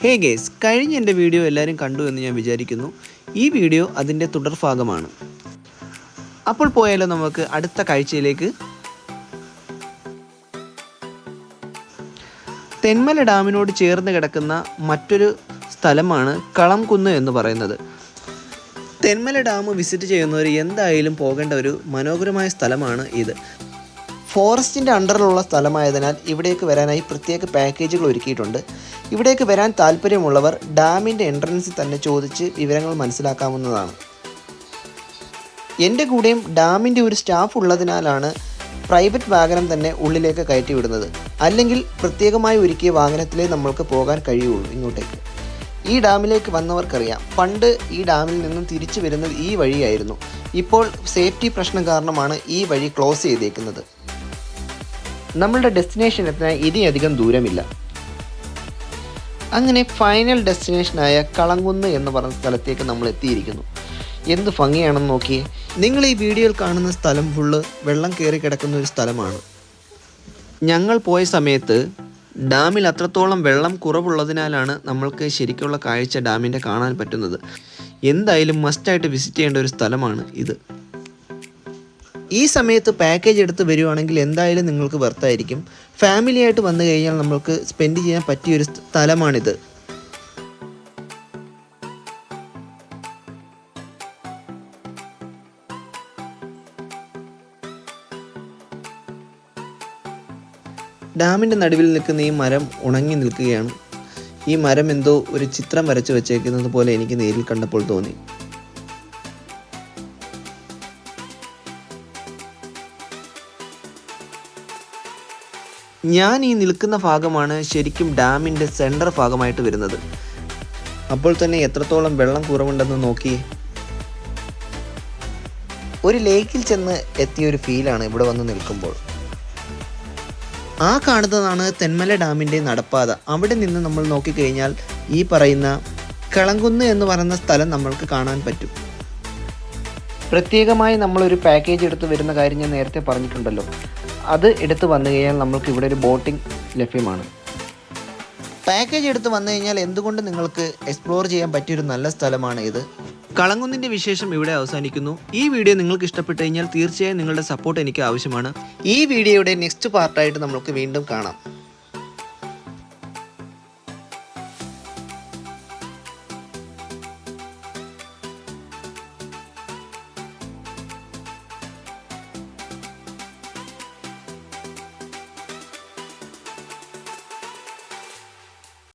ഹേ guys കഴിഞ്ഞ എന്റെ video എല്ലാവരും കണ്ടു എന്ന് ഞാൻ വിചാരിക്കുന്നു. ഈ വീഡിയോ അതിന്റെ തുടർഭാഗമാണ് അപ്പോൾ പോയാലോ നമുക്ക് അടുത്ത കാഴ്ചയിലേക്ക്. തെന്മല ഡാമിനോട് ചേർന്ന് കിടക്കുന്ന മറ്റൊരു സ്ഥലമാണ് കളംകുന്ന് എന്ന് പറയുന്നത്. തെന്മല ഡാം വിസിറ്റ് ചെയ്യുന്നവർ എന്തായാലും പോകേണ്ട ഒരു മനോഹരമായ സ്ഥലമാണ് ഇത്. ഫോറസ്റ്റിന്റെ അണ്ടറിലുള്ള സ്ഥലമായതിനാൽ ഇവിടേക്ക് വരാനായി പ്രത്യേക പാക്കേജുകൾ ഒരുക്കിയിട്ടുണ്ട്. ഇവിടേക്ക് വരാൻ താല്പര്യമുള്ളവർ ഡാമിന്റെ എൻട്രൻസിൽ തന്നെ ചോദിച്ച് വിവരങ്ങൾ മനസ്സിലാക്കാവുന്നതാണ്. എന്റെ കൂടെയും ഡാമിന്റെ ഒരു സ്റ്റാഫ് ഉള്ളതിനാലാണ് പ്രൈവറ്റ് വാഹനം തന്നെ ഉള്ളിലേക്ക് കയറ്റി വിടുന്നത് അല്ലെങ്കിൽ പ്രത്യേകമായി ഒരുക്കിയ വാഹനത്തിലേ നമ്മൾക്ക് പോകാൻ കഴിയുള്ളൂ ഇങ്ങോട്ടേക്ക്. ഈ ഡാമിലേക്ക് വന്നവർക്കറിയാം പണ്ട് ഈ ഡാമിൽ നിന്നും തിരിച്ചു വരുന്നത് ഈ വഴിയായിരുന്നു. ഇപ്പോൾ സേഫ്റ്റി പ്രശ്നം കാരണമാണ് ഈ വഴി ക്ലോസ് ചെയ്തേക്കുന്നത്. നമ്മളുടെ ഡെസ്റ്റിനേഷൻ എത്താൻ ഇനിയധികം ദൂരമില്ല. അങ്ങനെ ഫൈനൽ ഡെസ്റ്റിനേഷനായ കളങ്കുന്ന് എന്ന് പറഞ്ഞ സ്ഥലത്തേക്ക് നമ്മൾ എത്തിയിരിക്കുന്നു. എന്ത് ഭംഗിയാണെന്ന് നോക്കിയേ. നിങ്ങൾ ഈ വീഡിയോയിൽ കാണുന്ന സ്ഥലം ഫുള്ള് വെള്ളം കയറി കിടക്കുന്ന ഒരു സ്ഥലമാണ്. ഞങ്ങൾ പോയ സമയത്ത് ഡാമിൽ അത്രത്തോളം വെള്ളം കുറവുള്ളതിനാലാണ് നമ്മൾക്ക് ശരിക്കുള്ള കാഴ്ച ഡാമിന്റെ കാണാൻ പറ്റുന്നത്. എന്തായാലും മസ്റ്റായിട്ട് വിസിറ്റ് ചെയ്യേണ്ട ഒരു സ്ഥലമാണ് ഇത്. ഈ സമയത്ത് പാക്കേജ് എടുത്ത് വരുവാണെങ്കിൽ എന്തായാലും നിങ്ങൾക്ക് വെർത്തായിരിക്കും ഫാമിലി ആയിട്ട് വന്നു കഴിഞ്ഞാൽ നമ്മൾക്ക് സ്പെൻഡ് ചെയ്യാൻ പറ്റിയൊരു സ്ഥലമാണിത്. ഡാമിന്റെ നടുവിൽ നിൽക്കുന്ന ഈ മരം ഉണങ്ങി നിൽക്കുകയാണ്. ഈ മരം എന്തോ ഒരു ചിത്രം വരച്ചു വെച്ചേക്കുന്നത് പോലെ എനിക്ക് നേരിൽ കണ്ടപ്പോൾ തോന്നി. ഞാൻ ഈ നിൽക്കുന്ന ഭാഗമാണ് ശരിക്കും ഡാമിന്റെ സെന്റർ ഭാഗമായിട്ട് വരുന്നത്. അപ്പോൾ തന്നെ എത്രത്തോളം വെള്ളം കുറവുണ്ടെന്ന് നോക്കി. ഒരു ലേക്കിൽ ചെന്ന് എത്തിയ ഒരു ഫീലാണ് ഇവിടെ വന്ന് നിൽക്കുമ്പോൾ. ആ കാണുന്നതാണ് തെന്മല ഡാമിന്റെ നടപ്പാത. അവിടെ നിന്ന് നമ്മൾ നോക്കിക്കഴിഞ്ഞാൽ ഈ പറയുന്ന കളങ്കുന്ന് എന്ന് പറയുന്ന സ്ഥലം നമ്മൾക്ക് കാണാൻ പറ്റും. പ്രത്യേകമായി നമ്മളൊരു പാക്കേജ് എടുത്ത് വരുന്ന കാര്യം ഞാൻ നേരത്തെ പറഞ്ഞിട്ടുണ്ടല്ലോ. അത് എടുത്ത് വന്നു കഴിഞ്ഞാൽ നമ്മൾക്ക് ഇവിടെ ഒരു ബോട്ടിംഗ് ലഭ്യമാണ്. പാക്കേജ് എടുത്ത് വന്നു കഴിഞ്ഞാൽ എന്തുകൊണ്ട് നിങ്ങൾക്ക് എക്സ്പ്ലോർ ചെയ്യാൻ പറ്റിയൊരു നല്ല സ്ഥലമാണ് ഇത്? കളങ്കുന്നിന്റെ വിശേഷം ഇവിടെ അവസാനിക്കുന്നു. ഈ വീഡിയോ നിങ്ങൾക്ക് ഇഷ്ടപ്പെട്ടു കഴിഞ്ഞാൽ തീർച്ചയായും നിങ്ങളുടെ സപ്പോർട്ട് എനിക്ക് ആവശ്യമാണ്. ഈ വീഡിയോയുടെ നെക്സ്റ്റ് പാർട്ടായിട്ട് നമുക്ക് വീണ്ടും കാണാം.